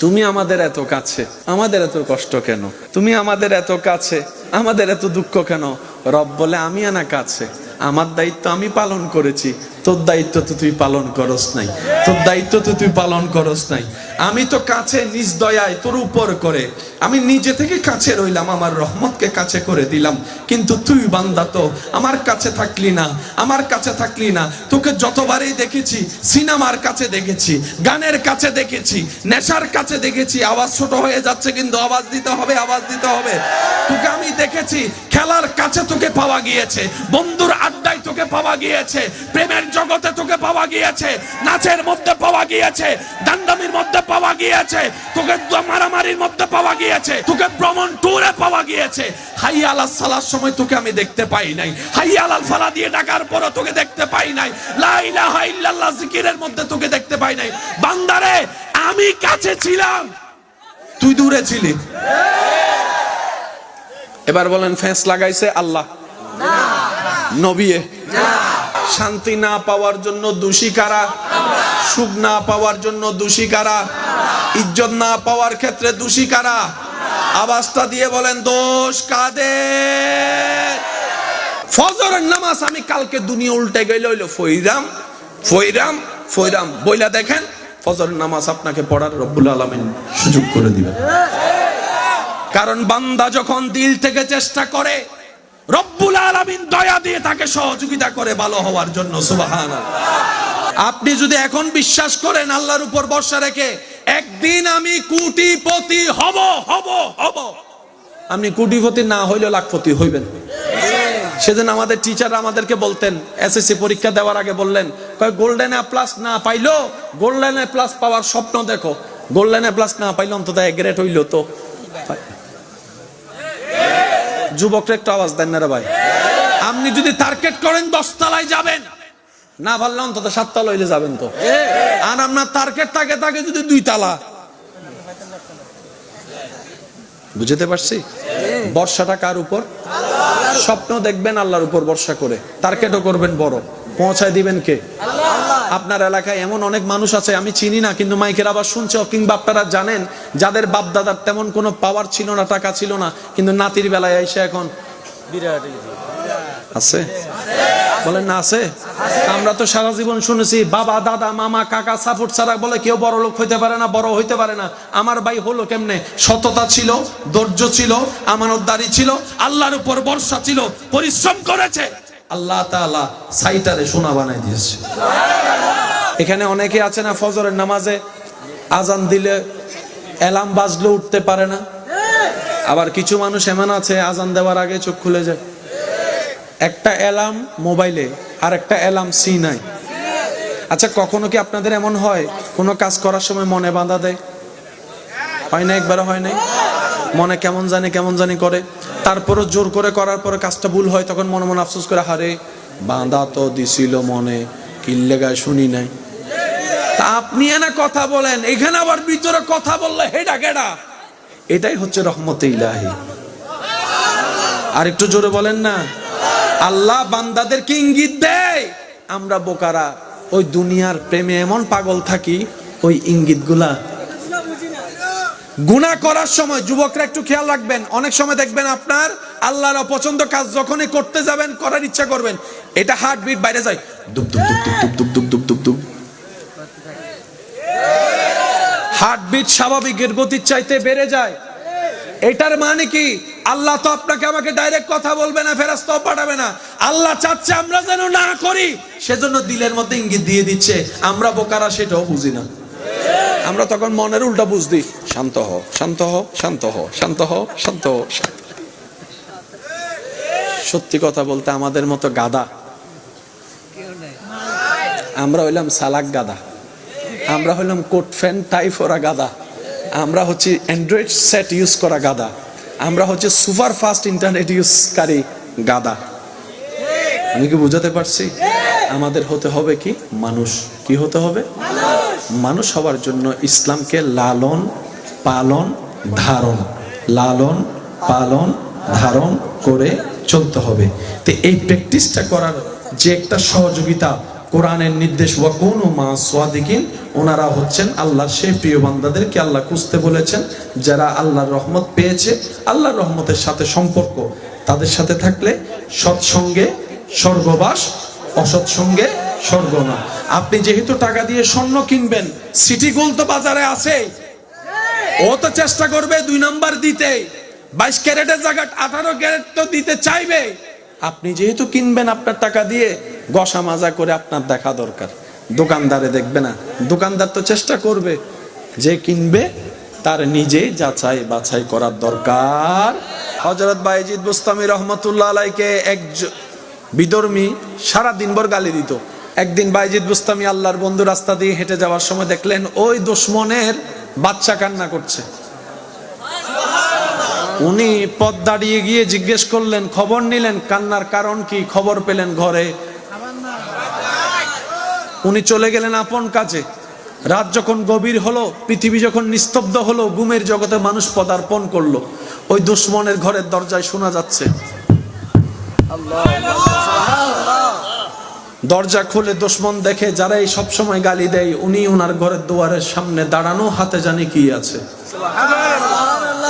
তুমি আমাদের এত কাছে, আমাদের এত কষ্ট কেন? তুমি আমাদের এত কাছে, আমাদের এত দুঃখ কেন? রব বলে, আমি আনা কাছে, আমার দায়িত্ব আমি পালন করেছি, তোর দায়িত্ব তো তুই পালন করস নাই, তোর দায়িত্ব তো তুই পালন করস নাই। আমি তো কাছে নিজ দয়ায় তোর উপর করে। আমি নিজে থেকে কাছে রইলাম, আমার রহমতকে কাছে করে দিলাম। কিন্তু তুই বান্দা তো, আমার কাছে থাকলি না, আমার কাছে থাকলি না। তোকে যতবারই দেখেছি, সিনেমার কাছে দেখেছি, গানের কাছে দেখেছি, নেশার কাছে দেখেছি, আওয়াজ ছোট হয়ে যাচ্ছে কিন্তু আওয়াজ দিতে হবে, আওয়াজ দিতে হবে। তোকে আমি দেখেছি, খেলার কাছে তোকে পাওয়া গিয়েছে। বন্ধুর আড্ডায় তোকে পাওয়া গিয়েছে। প্রেমের জগতে তোকে পাওয়া গিয়েছে। নাচের মধ্যে পাওয়া গিয়েছে। দান্দামির মধ্যে পাওয়া গিয়েছে। তোকে মারামারির মধ্যে পাওয়া গিয়েছে। তোকে ভ্রমণ ট্যুরে পাওয়া গিয়েছে। হাই আলা সালার সময় তোকে আমি দেখতে পাই নাই। হাই আলাল ফালা দিয়ে ডাকার পরও তোকে দেখতে পাই নাই। লা ইলাহা ইল্লাল্লাহ জিকিরের মধ্যে তোকে দেখতে পাই নাই। বান্দারে, আমি কাছে ছিলাম। তুই দূরে ছিলি। এবার বলেন ফেঁস লাগাইছে আল্লাহ। নবিয়ে, শান্তি না পাওয়ার জন্য দোষী কারা? সুখ না পাওয়ার জন্য দোষী কারা? ইজ্জত না পাওয়ার ক্ষেত্রে দোষী কারা? আবাসটা দিয়ে বলেন, দোষ কাদের? ফজরের নামাজ আমি কালকে দুনিয়া উল্টে গেলে হইল ফইরাম ফইরাম ফইরাম বইলা দেখেন, ফজরের নামাজ আপনাকে পড়ার রব্বুল আলমিন সুযোগ করে দিবেন। কারণ বান্দা যখন দিল থেকে চেষ্টা করে রব্বুল আলামিন দয়া দিয়ে তাকে সহযোগিতা করে ভালো হওয়ার জন্য সুবাহান আপনি যদি এখন বিশ্বাস করেন আল্লাহর উপর ভরসা রেখে, একদিন আমি কোটিপতি হব হব হব। আপনি কোটিপতি না হইলেও লাখপতি হইবেন। সেদিন আমাদের টিচার আমাদেরকে বলতেন এসএসসি পরীক্ষা দেওয়ার আগে বললেন গোল্ডেন এ প্লাস না পাইলো? গোল্ডেন এ প্লাস পাওয়ার স্বপ্ন দেখো। গোল্ডেন এ প্লাস না পাইলো অন্তত এক গ্রেড হইল তো। যুবকরা একটু আওয়াজ দেন না রে ভাই। আপনি যদি টার্গেট করেন দশতলায় যাবেন। না পারলে অন্তত সাততলা হইলে যাবেন তো। আর আপনার টার্গেট থাকে তাকে যদি দুই তালা। বুঝতে পারছি? বর্ষাটা কার উপর? স্বপ্ন দেখবেন আল্লাহর উপর বর্ষা করে। টার্গেটও করবেন বড়। পৌঁছায় দিবেন কে? আপনার এলাকায় এমন অনেক মানুষ আছে, আমি চিনি না, কিন্তু মাইকের আবার শুনছে কিংবা আপনারা জানেন, যাদের বাপ দাদার তেমন কোনো পাওয়ার ছিল না, টাকা ছিল না, কিন্তু নাতির বেলায় এসে এখন। আছে? বলেন না, আছে? আমরা তো সারা জীবন শুনেছি, বাবা, দাদা, মামা, কাকা সাপোর্ট ছাড়া বলে কেউ বড় লোক হইতে পারে না, বড় হইতে পারে না। আমার ভাই হলো কেমনে? সততা ছিল, ধৈর্য ছিল, আমানতদারি ছিল, আল্লাহর উপর ভরসা ছিল, পরিশ্রম করেছে। আল্লাহ সাইটারে সোনা বানাই দিয়েছে। এখানে অনেকে আছে না ফজরের নামাজে আজান দিলে অ্যালার্ম বাজলে উঠতে পারে না। আবার কিছু মানুষ এমন আছে, আজান দেওয়ার আগে চোখ খুলে যায়। একটা অ্যালার্ম মোবাইলে আর একটা অ্যালার্ম সি নাই আচ্ছা কখনো কি আপনাদের এমন হয়, কোনো কাজ করার সময় মনে বাঁধা দেয়? হয় না একবার হয় নাই? মনে কেমন জানি কেমন জানি করে। তারপরও জোর করে করার পরে কাজটা ভুল হয়, তখন মনে মনে আফসোস করে, হারে, বাঁধা তো দিছিল মনে কিল্লে গায়ে শুনি নাই। তা আপনি এনা কথা বলেন, এখানে আবার ভিতরে কথা বললে হেডা কেডা এটাই হচ্ছে রহমতে ইলাহি। আর একটু জোরে বলেন না, আল্লাহ বান্দাদেরকে ইঙ্গিত দেয়, আমরা বোকারা, ওই দুনিয়ার প্রেমে এমন পাগল থাকি, ওই ইঙ্গিতগুলা গুণা করার সময় যুবকরা একটু খেয়াল রাখবেন, অনেক সময় দেখবেন আপনার আল্লাহর অপছন্দ কাজ যখনই করতে যাবেন, করার ইচ্ছা করবেন, এটা হার্ট বিট বাইরে যায়। দুপ দুপ দুপ দুপ দুপ দুপ দুপ দুপ হার্ট বিট স্বাভাবিকের গতির চাইতে বেড়ে যায়। এটার মানে কি? আল্লাহ তো আপনাকে আমাকে ডাইরেক্ট কথা বলবে না ফেরাস্ত পাঠাবে না। আল্লাহ চাচ্ছে আমরা যেন না করি, সেজন্য দিলের মধ্যে ইঙ্গিত দিয়ে দিচ্ছে, আমরা বোকারা সেটাও বুঝি না। আমরা তখন মনের উল্টা শান্ত হ শান্ত হ শান্ত হ শান্ত হ শান্ত হ শান্ত হ। সত্যি কথা বলতে আমাদের মতো গাদা, আমরা হইলাম সালাক গাদা, আমরা হইলাম কোট ফ্যান টাইপ ওরা গাদা, আমরা হচ্ছে অ্যান্ড্রয়েড সেট ইউজ করা গাদা, আমরা হচ্ছে সুপার ফাস্ট ইন্টারনেট ইউজকারী গাদা। আমি কি বুঝাতে পারছি? আমাদের হতে হবে কি? মানুষ। কি হতে হবে? মানুষ হওয়ার জন্য ইসলামকে লালন, পালন, ধারণ, লালন, পালন, ধারণ করে চলতে হবে। তো এই প্র্যাকটিসটা করার যে একটা সহযোগিতা, কোরআনের নির্দেশ ওয়া কোন মা সোয়াদিকিন ওনারা হচ্ছেন আল্লাহর সেই প্রিয় বান্দাদেরকে আল্লাহ খুঁজতে বলেছেন, যারা আল্লাহর রহমত পেয়েছে। আল্লাহর রহমতের সাথে সম্পর্ক, তাদের সাথে থাকলে সৎসঙ্গে, স্বর্গবাস, অসৎসঙ্গে স্বর্গ না আপনি যেহেতু টাকা দিয়ে স্বর্ণ কিনবেন, সিটি গোল্ড তো বাজারে আছে। ও তো চেষ্টা করবে দুই নাম্বার দিতে। বাইশ ক্যারেটের জায়গা আঠারো ক্যারেট তো দিতে চাইবে। আপনি যেহেতু কিনবেন আপনার টাকা দিয়ে, গসা মাজা করে আপনার দেখা দরকার। দোকানদারে দেখবে না। দোকানদার তো চেষ্টা করবে, যে কিনবে, তার নিজেই যাচাই বাছাই করার দরকার। হজরত বাইজিদ বুস্তামি রহমতুল্লাহ আলাইকে এক বিধর্মী সারা দিনভর গালি দিত। একদিন বাইজিদ বুস্তামি আল্লাহর বন্ধু রাস্তা দিয়ে হেঁটে যাওয়ার সময় দেখলেন ওই দুশ্মনের বাচ্চা কান্না করছে। উনি পথ দাঁড়িয়ে গিয়ে জিজ্ঞেস করলেন, খবর নিলেন? কান্নার কারণ কি? খবর পেলেন ঘরে। উনি চলে গেলেন আপন কাজে। রাত যখন গভীর হলো, পৃথিবী যখন নিস্তব্ধ হলো গুমের জগতে মানুষ পদার্পণ করল। ওই দুশ্মনের ঘরের দরজায় শোনা যাচ্ছে। দরজা খুলে দুশ্মন দেখে যারা এই সবসময় গালি দেয় উনি ওনার ঘরের দুয়ারের সামনে দাঁড়ানো হাতে জানি কি আছে।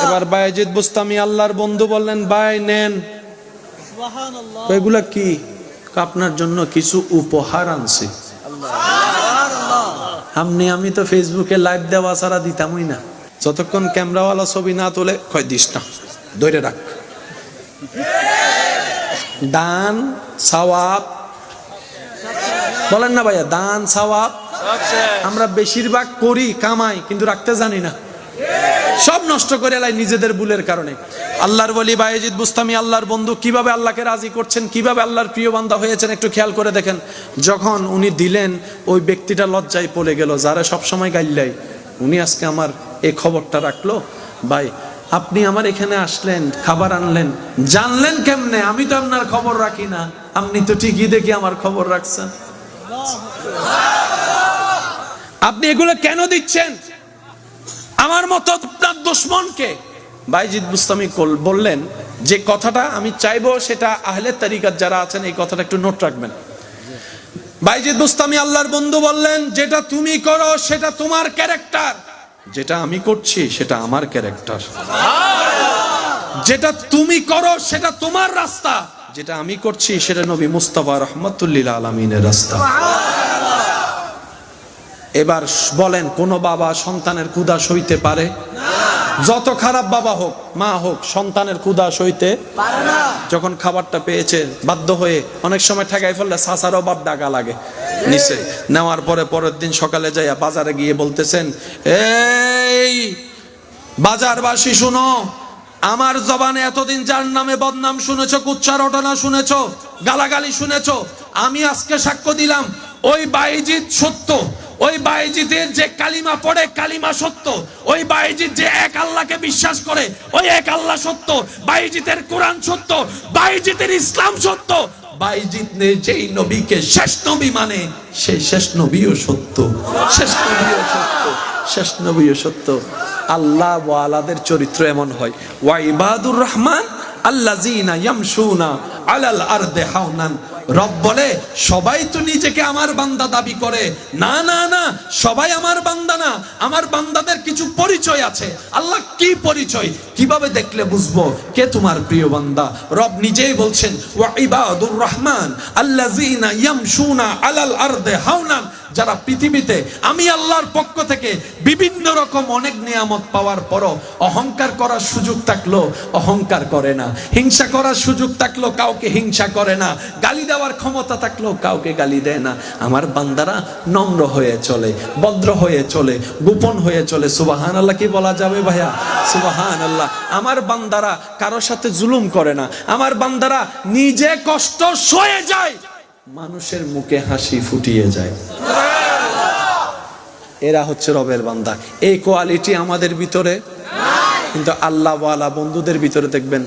এবার বায়েজিদ বুস্তামি আল্লাহর বন্ধু বললেন বাই নেন। এগুলা কি? আপনার জন্য কিছু উপহার আনছি। আপনি আমি তো ফেসবুকে লাইভ দেওয়া ছাড়া দিতামই না। যতক্ষণ ক্যামেরাওয়ালা ছবি না তোলে কয় দিস না। ধরে রাখ। দান সওয়াব বলেন না ভাইয়া দান সওয়াব আমরা বেশিরভাগ করি কামাই কিন্তু রাখতে জানি না। সব নষ্ট করে এলাই নিজেদের ভুলের কারণে। আল্লাহর বলি বায়েজিদ বুস্তামি আল্লাহর বন্ধু কীভাবে আল্লাহকে রাজি করছেন কীভাবে আল্লাহর প্রিয় বান্দা হয়েছেন একটু খেয়াল করে দেখেন। যখন উনি দিলেন ওই ব্যক্তিটা লজ্জায় পড়ে গেল যারা সবসময় গাইলাই উনি আজকে আমার এই খবরটা রাখল? ভাই আপনি আমার এখানে আসলেন খাবার আনলেন জানলেন কেমনে? আমি তো আপনার খবর রাখি না। আপনি তো ঠিকই দেখি আমার খবর রাখছেন। আপনি এগুলো কেন দিচ্ছেন? আমার মতো আপনার দুশ্মনকে। বাইজিদ বুস্তামি বললেন, যে কথাটা আমি চাইব সেটা আহলে তারিকার যারা আছেন, এই কথাটা একটু নোট রাখবেন। বাইজিদ বুস্তামি আল্লাহর বন্ধু বললেন, যেটা তুমি করো সেটা তোমার ক্যারেক্টার যেটা আমি করছি সেটা আমার ক্যারেক্টার যেটা তুমি করো সেটা তোমার রাস্তা। যেটা আমি করছি, সেটা নবী মুস্তাফা রহমতুল্লিল আলমিনের রাস্তা। এবার বলেন, কোন বাবা সন্তানের ক্ষুধা সইতে পারে? যত খারাপ বাবা হোক, মা হোক, সন্তানের ক্ষুধা সইতে যখন খাবারটা পেয়েছে, বাধ্য হয়ে অনেক সময় ঠেকাই ফেললে সাসারও বাপ ডাকা লাগে। নিচে নেওয়ার পরে পরের দিন সকালে যাইয়া বাজারে গিয়ে বলতেছেন, এই, বাজারবাসী শুনো আমার জবানে এতদিন যার নামে বদনাম শুনেছ কুচ্ছা রটনা শুনেছ, গালাগালি শুনেছ, আমি আজকে সাক্ষ্য দিলাম, ওই বাইজিৎ সত্য, ওই বাইজিদের যে কালিমা পড়ে কালিমা সত্য, ওই বাইজিৎ যে এক আল্লাহকে বিশ্বাস করে, ওই এক আল্লাহ সত্য, বাইজিতের কোরআন সত্য, বাইজিতের ইসলাম সত্য। বাইজিৎ নে যেই নবীকে শেষ নবী মানে সেই শেষ নবীও সত্য, শেষ নবীও সত্য, শেষ নবীও সত্য। আল্লাহ ওয়ালাদের চরিত্র এমন হয়। ওয়াইবাদুর রহমান আল্লাযিনা ইয়ামশুনা আলাল আরদে হাওনান। রব বলে, সবাই তো নিজেকে আমার বান্দা দাবি করে। না না না, সবাই আমার বান্দা না। আমার বান্দাদের কিছু পরিচয় আছে। আল্লাহ কি পরিচয়? কীভাবে দেখলে বুঝব কে তোমার প্রিয় বান্দা? রব নিজেই বলছেন, ওয়া ইবাদুর রহমান আল্লাযিনা ইয়ামশুনা আলাল আরদে হাওনান। যারা পৃথিবীতে আমি আল্লাহর পক্ষ থেকে বিভিন্ন রকম অনেক নিয়ামত পাওয়ার পরও অহংকার করার সুযোগ থাকল অহংকার করে না। হিংসা করার সুযোগ থাকল কাউকে হিংসা করে না। গালি দেওয়ার ক্ষমতা থাকল কাউকে গালি দেয় না। আমার বান্দারা নম্র হয়ে চলে, ভদ্র হয়ে চলে, গোপন হয়ে চলে। সুবাহান আল্লাহ কি বলা যাবে ভাইয়া? সুবাহান আল্লাহ আমার বান্দারা কারোর সাথে জুলুম করে না। আমার বান্দারা নিজে কষ্ট সয়ে যায়। মানুষের মুখে হাসি ফুটিয়ে যায়। এরা হচ্ছে রবের বান্দা। এই কোয়ালিটি আমাদের ভিতরে, কিন্তু আল্লাহওয়ালা বন্ধুদের ভিতরে দেখবেন।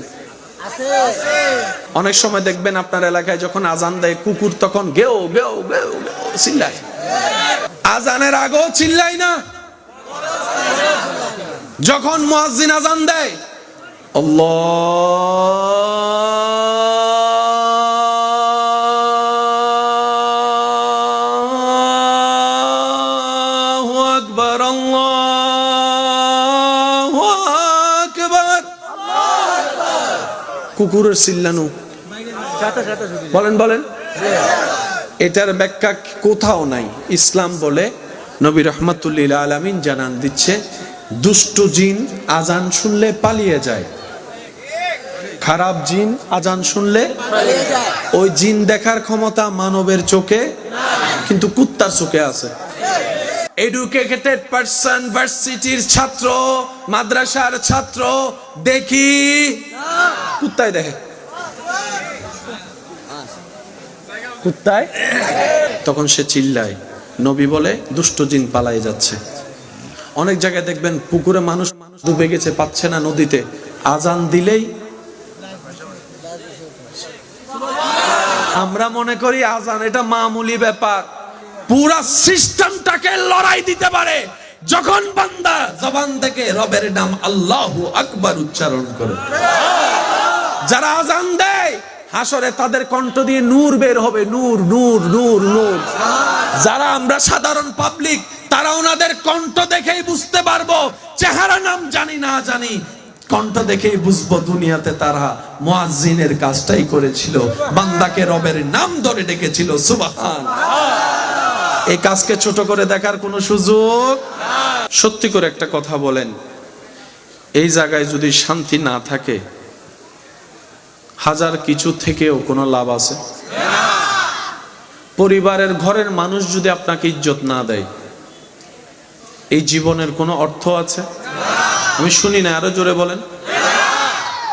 অনেক সময় দেখবেন আপনার এলাকায় যখন আজান দেয়, কুকুর তখন গেও গেও গেও চিল্লায়। আজানের আগেও চিল্লাই না। যখন মুয়াজ্জিন আজান দেয় কুকুরের চিল্লানো বলেন বলেন। এটার ব্যাখ্যা কোথাও নাই। ইসলাম বলে নবী রহমতুল্লিল আলমিন জানান দিচ্ছে, দুষ্ট জিন আজান শুনলে পালিয়ে যায়। খারাপ জিন আজান শুনলে ওই জিন দেখার ক্ষমতা মানবের চোখে, কিন্তু কুত্তার চোখে আছে। এডুকেটেড পার্সন ভার্সিটির ছাত্র, মাদ্রাসার ছাত্র, দেখি। কুত্তায় দেখে। কুত্তায়? তখন সে চিল্লায়, নবী বলে, দুষ্ট জিন পালাই যাচ্ছে। অনেক জায়গায় দেখবেন পুকুরে মানুষ মানুষ ডুবে গেছে, পাচ্ছে না নদীতে। আজান দিলেই আমরা মনে করি আজান, এটা মামুলি ব্যাপার। পুরা সিস্টেমটাকে লড়াই দিতে পারে। যখন বান্দা জবান থেকে রবের নাম আল্লাহু আকবার উচ্চারণ করে। যারা আজান দেয়, হাসরে তাদের কণ্ঠ দিয়ে নূর বের হবে, নূর নূর নূর নূর। যারা আমরা সাধারণ পাবলিক তারা ওনাদের কণ্ঠ দেখেই বুঝতে পারব। চেহারা নাম জানি না জানি, কণ্ঠ দেখেই বুঝব দুনিয়াতে তারা মুয়াজ্জিনের কাজটাই করেছিল, বান্দাকে রবের নাম ধরে ডেকেছিল, সুবহান। এই কাজকে ছোট করে দেখার কোনো সুযোগ? সত্যি করে একটা কথা বলেন, এই জায়গায় যদি শান্তি না থাকে হাজার কিছু থেকেও কোনো লাভ আছে? পরিবারের ঘরের মানুষ যদি আপনাকে ইজ্জত না দেয়, এই জীবনের কোনো অর্থ আছে? আমি শুনি না, আরও জোরে বলেন।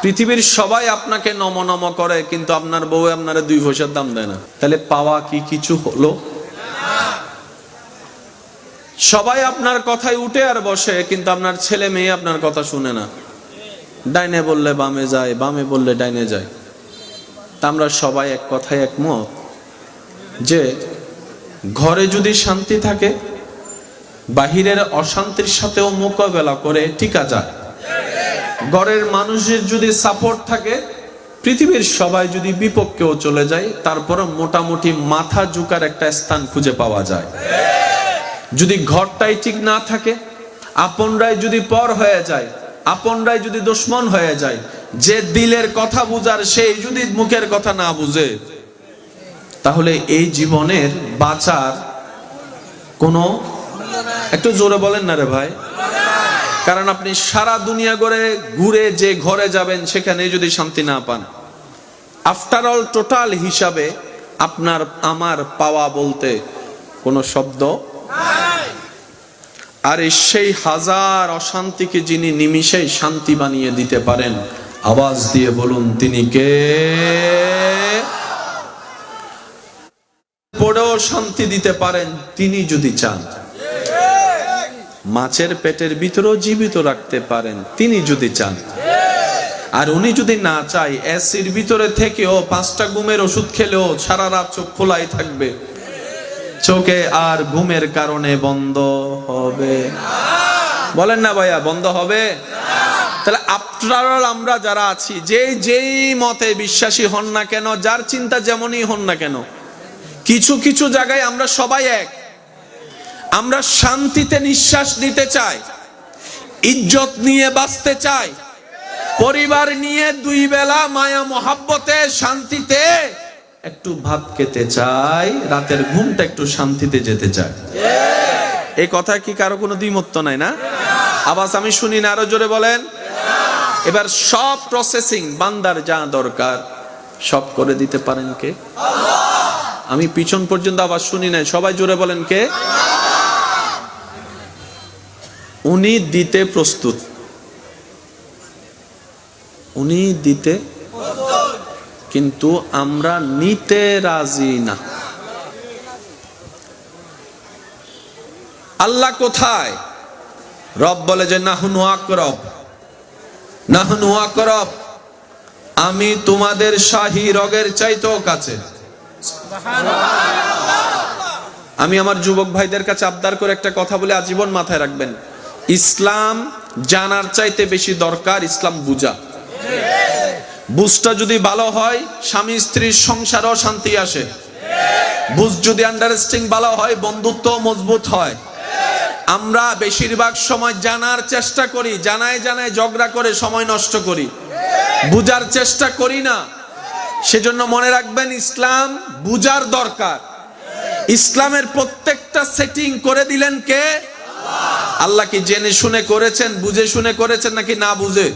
পৃথিবীর সবাই আপনাকে নম নম করে, কিন্তু আপনার বউ আপনারা দুই পয়সার দাম দেয় না। তাহলে পাওয়া কি কিছু হলো? সবাই আপনার কথায় উঠে আর বসে, কিন্তু আপনার ছেলে মেয়ে আপনার কথা শুনে না। ডাইনে বললে বামে যায়, বামে বললে ডাইনে যায়। তা আমরা সবাই এক কথায় একমত যে, ঘরে যদি শান্তি থাকে, বাহিরের অশান্তির সাথেও মোকাবেলা করে টিকা যায় ঘরের মানুষের যদি সাপোর্ট থাকে, পৃথিবীর সবাই যদি বিপক্ষেও চলে যায় তারপরে মোটামুটি মাথা ঝুকার একটা স্থান খুঁজে পাওয়া যায়। যদি ঘরটাই ঠিক না থাকে, আপনরাই যদি পর হয়ে যায়, আপনরাই যদি দুশ্মন হয়ে যায় যে দিলের কথা বুঝার সেই যদি মুখের কথা না বুঝে, তাহলে এই জীবনের বাঁচার কোনো একটু জোরে বলেন না রে ভাই। কারণ আপনি সারা দুনিয়া করে ঘুরে যে ঘরে যাবেন, সেখানে যদি শান্তি না পান। আফটার অল টোটাল হিসাবে আপনার, আমার পাওয়া বলতে কোনো শব্দ আর সেই হাজার অশান্তিকে যিনি নিমিষেই শান্তি বানিয়ে দিতে পারেন আওয়াজ দিয়ে বলুন, তিনি কে? পড়েও শান্তি দিতে পারেন, তিনি যদি চান। মাছের পেটের ভিতরেও জীবিত রাখতে পারেন, তিনি যদি চান। আর উনি যদি না চাই এসির ভিতরে থেকেও পাঁচটা ঘুমের ওষুধ খেলেও সারা রাত চোখ খোলাই থাকবে। চোখে আর ঘুমের কারণে বন্ধ হবে। বলেন না ভাইয়া, বন্ধ হবে? তাহলে আফটার আমরা যারা আছি, যে যেই মতে বিশ্বাসী হন না কেন, যার চিন্তা যেমনই হন না কেন, কিছু কিছু জায়গায় আমরা সবাই এক। আমরা শান্তিতে নিঃশ্বাস নিতে চাই, ইজ্জত নিয়ে বাঁচতে চাই, পরিবার নিয়ে দুই বেলা মায়া মহাব্বতে শান্তিতে একটু ভাত খেতে চাই, রাতের ঘুমটা একটু শান্তিতে যেতে চাই। এই কথা কি কারও কোনো দ্বিমত্ত নাই না? আবাস আমি শুনি না, আরও জোরে বলেন। এবার সব প্রসেসিং বান্দার যা দরকার, সব করে দিতে পারেন কে? আমি পিছন পর্যন্ত আবার শুনি নাই, সবাই জোরে বলেন কে? উনি দিতে প্রস্তুত। উনি দিতে কিন্তু আমরা নিতে রাজি না। আল্লাহ কোথায়? রব বলে যে না নাহনু আকরব। নাহনু আকরব, আমি তোমাদের শাহী রগের চাইতেও কাছে। আমি আমার যুবক ভাইদের কাছে আবদার করে একটা কথা বলে আজীবন মাথায় রাখবেন। ইসলাম জানার চাইতে বেশি দরকার ইসলাম বুঝা। বুঝটা যদি ভালো হয়, স্বামী স্ত্রীর সংসারও শান্তি আসে। বুঝ যদি আন্ডারস্ট্যান্ডিং ভালো হয় বন্ধুত্ব মজবুত হয়। আমরা বেশিরভাগ সময় জানার চেষ্টা করি, জানায় জানায় ঝগড়া করে সময় নষ্ট করি। বুজার চেষ্টা করি না। সেজন্য মনে রাখবেন, ইসলাম বুজার দরকার। ইসলামের প্রত্যেকটা সেটিং করে দিলেন কে? আল্লাহ। কি জেনে শুনে করেছেন, বুঝে শুনে করেছেন নাকি না বুঝে?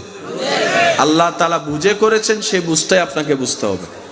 আল্লাহ তালা বুঝে করেছেন, সে বুঝতে আপনাকে বুঝতে হবে।